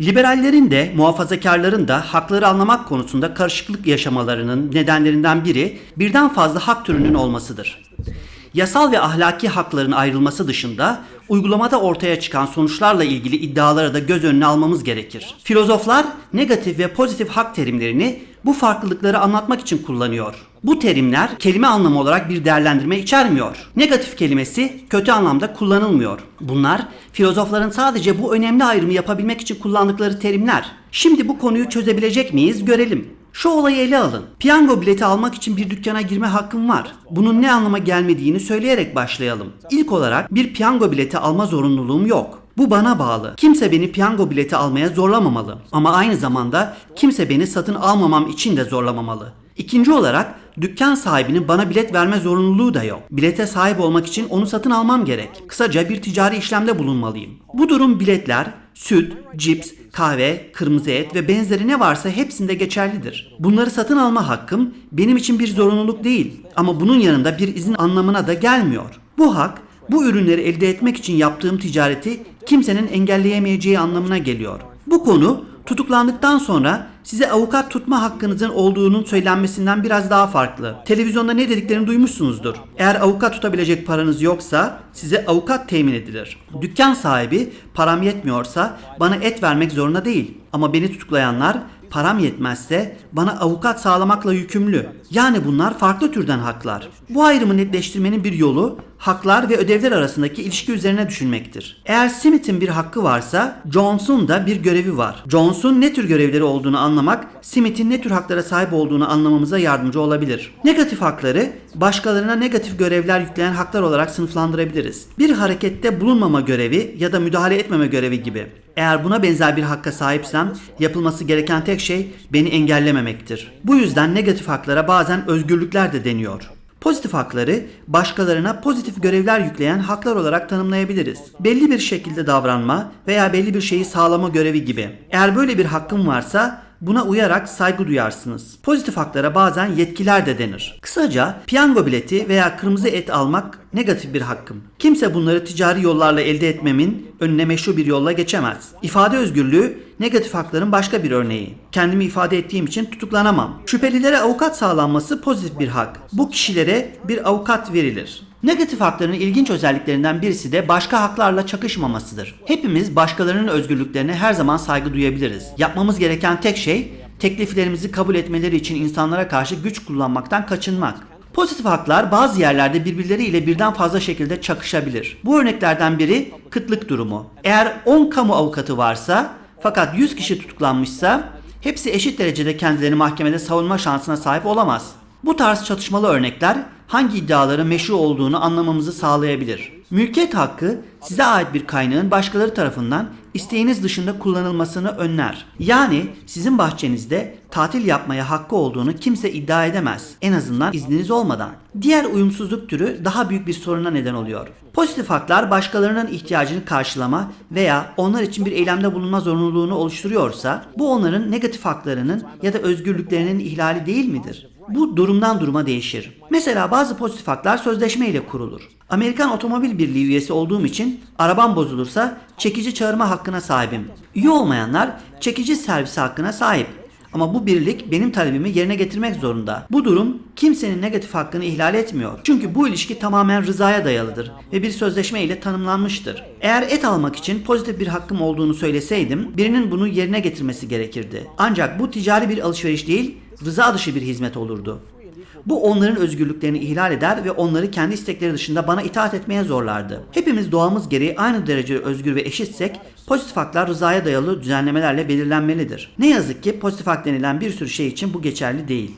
Liberallerin de muhafazakarların da hakları anlamak konusunda karışıklık yaşamalarının nedenlerinden biri birden fazla hak türünün olmasıdır. Yasal ve ahlaki hakların ayrılması dışında uygulamada ortaya çıkan sonuçlarla ilgili iddialara da göz önüne almamız gerekir. Filozoflar negatif ve pozitif hak terimlerini bu farklılıkları anlatmak için kullanıyor. Bu terimler kelime anlamı olarak bir değerlendirme içermiyor. Negatif kelimesi kötü anlamda kullanılmıyor. Bunlar filozofların sadece bu önemli ayrımı yapabilmek için kullandıkları terimler. Şimdi bu konuyu çözebilecek miyiz görelim. Şu olayı ele alın. Piyango bileti almak için bir dükkana girme hakkım var. Bunun ne anlama gelmediğini söyleyerek başlayalım. İlk olarak bir piyango bileti alma zorunluluğum yok. Bu bana bağlı. Kimse beni piyango bileti almaya zorlamamalı. Ama aynı zamanda kimse beni satın almamam için de zorlamamalı. İkinci olarak dükkan sahibinin bana bilet verme zorunluluğu da yok. Bilete sahip olmak için onu satın almam gerek. Kısaca bir ticari işlemde bulunmalıyım. Bu durum biletler, süt, cips, kahve, kırmızı et ve benzeri ne varsa hepsinde geçerlidir. Bunları satın alma hakkım benim için bir zorunluluk değil ama bunun yanında bir izin anlamına da gelmiyor. Bu hak bu ürünleri elde etmek için yaptığım ticareti kimsenin engelleyemeyeceği anlamına geliyor. Bu konu tutuklandıktan sonra size avukat tutma hakkınızın olduğunun söylenmesinden biraz daha farklı. Televizyonda ne dediklerini duymuşsunuzdur. Eğer avukat tutabilecek paranız yoksa size avukat temin edilir. Dükkan sahibi param yetmiyorsa bana et vermek zorunda değil. Ama beni tutuklayanlar param yetmezse bana avukat sağlamakla yükümlü. Yani bunlar farklı türden haklar. Bu ayrımı netleştirmenin bir yolu haklar ve ödevler arasındaki ilişki üzerine düşünmektir. Eğer Smith'in bir hakkı varsa Jones'un da bir görevi var. Jones'un ne tür görevleri olduğunu anlamak Smith'in ne tür haklara sahip olduğunu anlamamıza yardımcı olabilir. Negatif hakları başkalarına negatif görevler yükleyen haklar olarak sınıflandırabiliriz. Bir harekette bulunmama görevi ya da müdahale etmeme görevi gibi. Eğer buna benzer bir hakka sahipsem yapılması gereken tek şey beni engellememektir. Bu yüzden negatif haklara bazen özgürlükler de deniyor. Pozitif hakları başkalarına pozitif görevler yükleyen haklar olarak tanımlayabiliriz. Belli bir şekilde davranma veya belli bir şeyi sağlama görevi gibi. Eğer böyle bir hakkım varsa buna uyarak saygı duyarsınız. Pozitif haklara bazen yetkiler de denir. Kısaca piyango bileti veya kırmızı et almak negatif bir hakkım. Kimse bunları ticari yollarla elde etmemin önüne meşru bir yolla geçemez. İfade özgürlüğü negatif hakların başka bir örneği. Kendimi ifade ettiğim için tutuklanamam. Şüphelilere avukat sağlanması pozitif bir hak. Bu kişilere bir avukat verilir. Negatif hakların ilginç özelliklerinden birisi de başka haklarla çakışmamasıdır. Hepimiz başkalarının özgürlüklerine her zaman saygı duyabiliriz. Yapmamız gereken tek şey tekliflerimizi kabul etmeleri için insanlara karşı güç kullanmaktan kaçınmak. Pozitif haklar bazı yerlerde birbirleriyle birden fazla şekilde çakışabilir. Bu örneklerden biri kıtlık durumu. Eğer 10 kamu avukatı varsa fakat 100 kişi tutuklanmışsa hepsi eşit derecede kendilerini mahkemede savunma şansına sahip olamaz. Bu tarz çatışmalı örnekler hangi iddiaların meşru olduğunu anlamamızı sağlayabilir. Mülkiyet hakkı size ait bir kaynağın başkaları tarafından isteğiniz dışında kullanılmasını önler. Yani sizin bahçenizde tatil yapmaya hakkı olduğunu kimse iddia edemez. En azından izniniz olmadan. Diğer uyumsuzluk türü daha büyük bir soruna neden oluyor. Pozitif haklar başkalarının ihtiyacını karşılama veya onlar için bir eylemde bulunma zorunluluğunu oluşturuyorsa bu onların negatif haklarının ya da özgürlüklerinin ihlali değil midir? Bu durumdan duruma değişir. Mesela bazı pozitif haklar sözleşme ile kurulur. Amerikan Otomobil Birliği üyesi olduğum için arabam bozulursa çekici çağırma hakkına sahibim. Üye olmayanlar çekici servisi hakkına sahip. Ama bu birlik benim talebimi yerine getirmek zorunda. Bu durum kimsenin negatif hakkını ihlal etmiyor. Çünkü bu ilişki tamamen rızaya dayalıdır ve bir sözleşme ile tanımlanmıştır. Eğer et almak için pozitif bir hakkım olduğunu söyleseydim birinin bunu yerine getirmesi gerekirdi. Ancak bu ticari bir alışveriş değil, rıza dışı bir hizmet olurdu. Bu onların özgürlüklerini ihlal eder ve onları kendi istekleri dışında bana itaat etmeye zorlardı. Hepimiz doğamız gereği aynı derecede özgür ve eşitsek pozitif haklar rızaya dayalı düzenlemelerle belirlenmelidir. Ne yazık ki pozitif hak denilen bir sürü şey için bu geçerli değil.